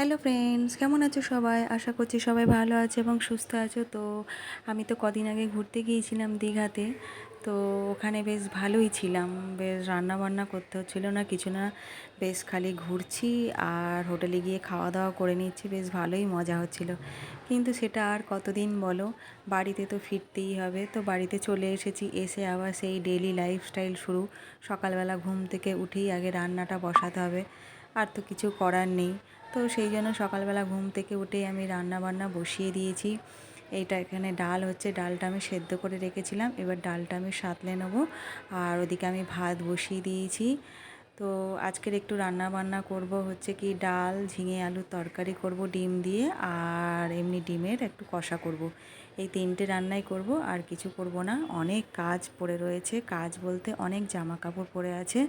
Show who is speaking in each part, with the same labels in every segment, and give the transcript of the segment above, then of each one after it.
Speaker 1: Hello friends কেমন আছো সবাই? আশা করছি সবাই ভালো আছে এবং সুস্থ আছো। তো আমি তো কদিন আগে ঘুরতে গিয়েছিলাম দীঘাতে। তো ওখানে বেশ ভালোই ছিলাম। বেশ রান্না বান্না করতে হচ্ছিল না, কিছু না। বেশ খালি ঘুরছি আর হোটেলে গিয়ে খাওয়া দাওয়া করে নিচ্ছি। বেশ ভালোই মজা হচ্ছিল। কিন্তু সেটা আর কতদিন বলো? বাড়িতে তো ফিরতেই হবে। তো বাড়িতে চলে এসেছি। এসে আবার সেই ডেলি লাইফস্টাইল শুরু। সকালবেলা ঘুম থেকে উঠেই আগে রান্নাটা বসাতে হবে। আর তো কিছু করার নেই। তো সেই জন্য সকালবেলা ঘুম থেকে উঠেই আমি রান্না বান্না বসিয়ে দিয়েছি। এইটা এখানে ডাল হচ্ছে, ডালটা আমি সেদ্ধ করে রেখেছিলাম। এবার ডালটা আমি সাঁতলে নেব। আর ওদিকে আমি ভাত বসিয়ে দিয়েছি। তো আজকের একটু রান্না বান্না করব হচ্ছে কি ডাল, ঝিঙে, আলুর তরকারি করব, ডিম দিয়ে, আর এমনি ডিমের একটু কষা করব। এই তিনটে রান্নাই করব, আর কিছু করব না। অনেক কাজ পড়ে রয়েছে, কাজ বলতে অনেক জামা কাপড় পরে আছে,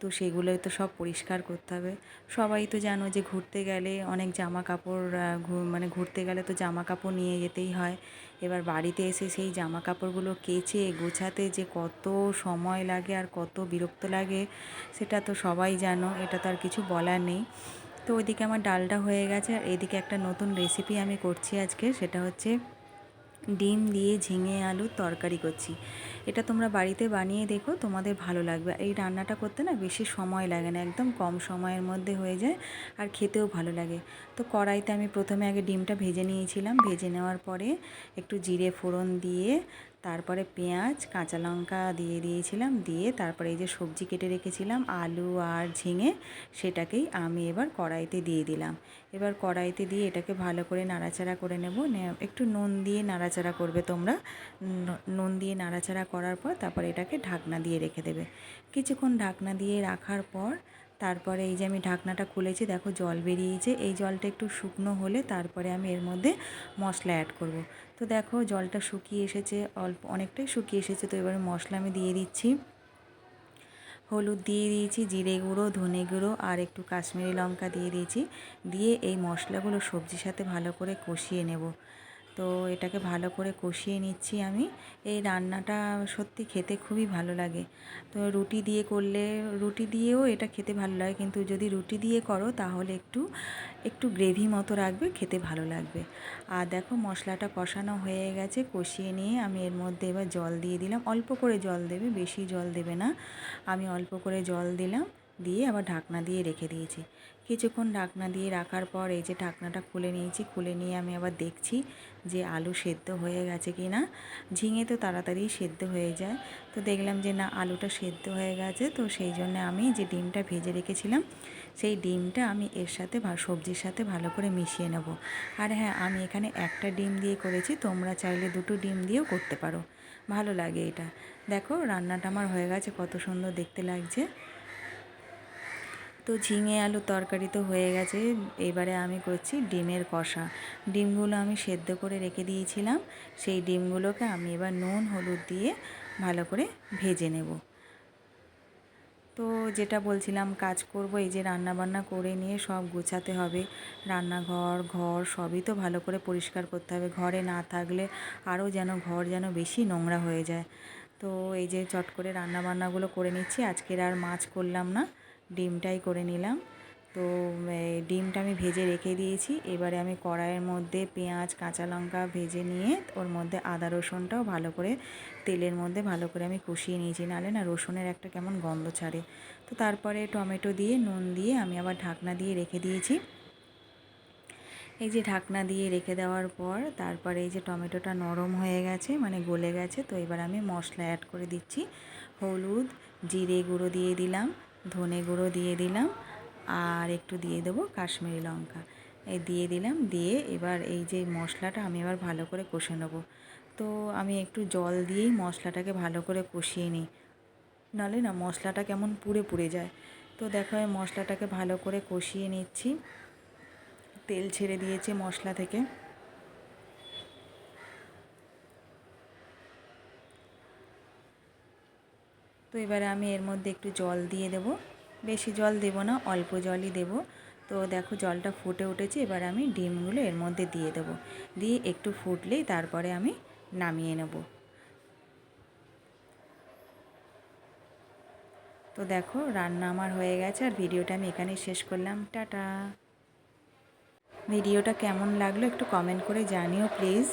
Speaker 1: তো সেগুলোই তো সব পরিষ্কার করতে হবে। সবাই তো জানো যে ঘুরতে গেলে অনেক জামা কাপড় মানে ঘুরতে গেলে তো জামা কাপড় নিয়ে যেতেই হয়। এবার বাড়িতে এসে সেই জামা কাপড়গুলো কেচে, গোছাতে যে কত সময় লাগে আর কত বিরক্ত লাগে, সেটা তো সবাই জানো, এটা তো আর কিছু বলার নেই। তো ওইদিকে আমার ডালটা হয়ে গেছে আর এদিকে একটা নতুন রেসিপি আমি করছি আজকে, সেটা হচ্ছে ডিম দিয়ে ঝিঙে আলু তরকারি করছি। এটা তোমরা বাড়িতে বানিয়ে দেখো, তোমাদের ভালো লাগবে। এই রান্নাটা করতে না বেশি সময় লাগে না, একদম কম সময়ের মধ্যে হয়ে যায় আর খেতেও ভালো লাগে। তো কড়াইতে আমি প্রথমে আগে ডিমটা ভেজে নিয়েছিলাম। ভেজে নেওয়ার পরে একটু জিরে ফোড়ন দিয়ে তারপরে পেঁয়াজ, কাঁচা লঙ্কা দিয়ে দিয়েছিলাম, দিয়ে তারপরে এই যে সবজি কেটে রেখেছিলাম, আলু আর ঝিঙে, সেটাকেই আমি এবার কড়াইতে দিয়ে দিলাম। এবার কড়াইতে দিয়ে এটাকে ভালো করে নাড়াচাড়া করে নেব একটু নুন দিয়ে নাড়াচাড়া করবে তোমরা। নুন দিয়ে নাড়াচাড়া করার পর তারপর এটাকে ঢাকনা দিয়ে রেখে দেবে। কিছুক্ষণ ঢাকনা দিয়ে রাখার পর তারপরে এই যে আমি ঢাকনাটা খুলেছি, দেখো জল বেরিয়েছে। এই জলটা একটু শুকনো হলে তারপরে আমি এর মধ্যে মশলা অ্যাড করব। তো দেখো জলটা শুকিয়ে এসেছে, অল্প অনেকটাই শুকিয়ে এসেছে, তো এবারে মশলা আমি দিয়ে দিচ্ছি। হলুদ দিয়ে দিয়েছি, জিরে গুঁড়ো, ধনে গুঁড়ো আর একটু কাশ্মীরি লঙ্কা দিয়ে দিয়েছি। দিয়ে এই মশলাগুলো সবজির সাথে ভালো করে কষিয়ে নেব। তো এটাকে ভালো করে কষিয়ে নিচ্ছি আমি। এই রান্নাটা সত্যি খেতে খুবই ভালো লাগে। তো রুটি দিয়ে করলে, রুটি দিয়েও এটা খেতে ভালো লাগে। কিন্তু যদি রুটি দিয়ে করো, তাহলে একটু একটু গ্রেভি মতো রাখবে, খেতে ভালো লাগবে। আর দেখো মশলাটা কষানো হয়ে গেছে, কষিয়ে নিয়ে আমি এর মধ্যে এবার জল দিয়ে দিলাম। অল্প করে জল দেবে, বেশি জল দেবে না। আমি অল্প করে জল দিলাম। দিয়ে আবার ঢাকনা দিয়ে রেখে দিয়েছি। কিছুক্ষণ ঢাকনা দিয়ে রাখার পর এই যে ঢাকনাটা খুলে নিয়েছি, খুলে নিয়ে আমি আবার দেখছি যে আলু সেদ্ধ হয়ে গেছে কি না ঝিঙে তো তাড়াতাড়ি সেদ্ধ হয়ে যায়। তো দেখলাম যে না, আলুটা সেদ্ধ হয়ে গেছে। তো সেই জন্য আমি যে ডিমটা ভেজে রেখেছিলাম, সেই ডিমটা আমি এর সাথে সবজির সাথে ভালো করে মিশিয়ে নেব। আর হ্যাঁ আমি এখানে একটা ডিম দিয়ে করেছি। তোমরা চাইলে দুটো ডিম দিয়েও করতে পারো। ভালো লাগে এটা। দেখো, রান্নাটা আমার হয়ে গেছে। কত সুন্দর দেখতে লাগছে। তো ঝিঙে আলু তরকারি তো হয়ে গেছে। এবারে আমি করছি ডিমের কষা। ডিমগুলো আমি সেদ্ধ করে রেখে দিয়েছিলাম। সেই ডিমগুলোকে আমি এবার নুন, হলুদ দিয়ে ভালো করে ভেজে নেব। তো যেটা বলছিলাম, কাজ করব, এই যে রান্না বান্না করে নিয়ে সব গুছাতে হবে। রান্নাঘর, ঘর সবই তো ভালো করে পরিষ্কার করতে হবে। ঘরে না থাকলে আরও যেন ঘর যেন বেশি নোংরা হয়ে যায়। তো এই যে চট করে রান্না বান্নাগুলো করে নিচ্ছি। আজকের আর মাছ করলাম না। ডিমটাই করে নিলাম। তো ডিমটা আমি ভেজে রেখে দিয়েছি। এবারে আমি কড়াইয়ের মধ্যে পেঁয়াজ, কাঁচা লঙ্কা ভেজে নিয়ে ওর মধ্যে আদা রসুনটাও ভালো করে তেলের মধ্যে ভালো করে আমি কষিয়ে নিয়েছি। নাহলে না রসুনের একটা কেমন গন্ধ ছাড়ে। তো তারপরে টমেটো দিয়ে, নুন দিয়ে আমি আবার ঢাকনা দিয়ে রেখে দিয়েছি। এই যে ঢাকনা দিয়ে রেখে দেওয়ার পর তারপরে এই যে টমেটোটা নরম হয়ে গেছে মানে গলে গেছে, তো এবার আমি মশলা অ্যাড করে দিচ্ছি। হলুদ, জিরে গুঁড়ো দিয়ে দিলাম। ধনে গুঁড়ো দিয়ে দিলাম আর একটু দিয়ে দেবো কাশ্মীরি লঙ্কা। এই দিয়ে দিলাম, দিয়ে এবার এই যে মশলাটা আমি এবার ভালো করে কষে নেব। তো আমি একটু জল দিয়েই মশলাটাকে ভালো করে কষিয়ে নিই। নাহলে না মশলাটা কেমন পুড়ে পুড়ে যায়। তো দেখো আমি মশলাটাকে ভালো করে কষিয়ে নিচ্ছি। তেল ছেড়ে দিয়েছে মশলা থেকে। তো এবারে আমি এর মধ্যে একটু জল দিয়ে দেব। বেশি জল দেব না, অল্প জলই দেব। তো দেখো জলটা ফুটে উঠেছে, এবার আমি ডিমগুলো এর মধ্যে দিয়ে দেব। দিয়ে একটু ফুটলেই তারপরে আমি নামিয়ে নেব। তো দেখো রান্না আমার হয়ে গেছে, আর ভিডিওটা আমি এখানেই শেষ করলাম। টাটা! ভিডিওটা কেমন লাগল একটু কমেন্ট করে জানিও প্লিজ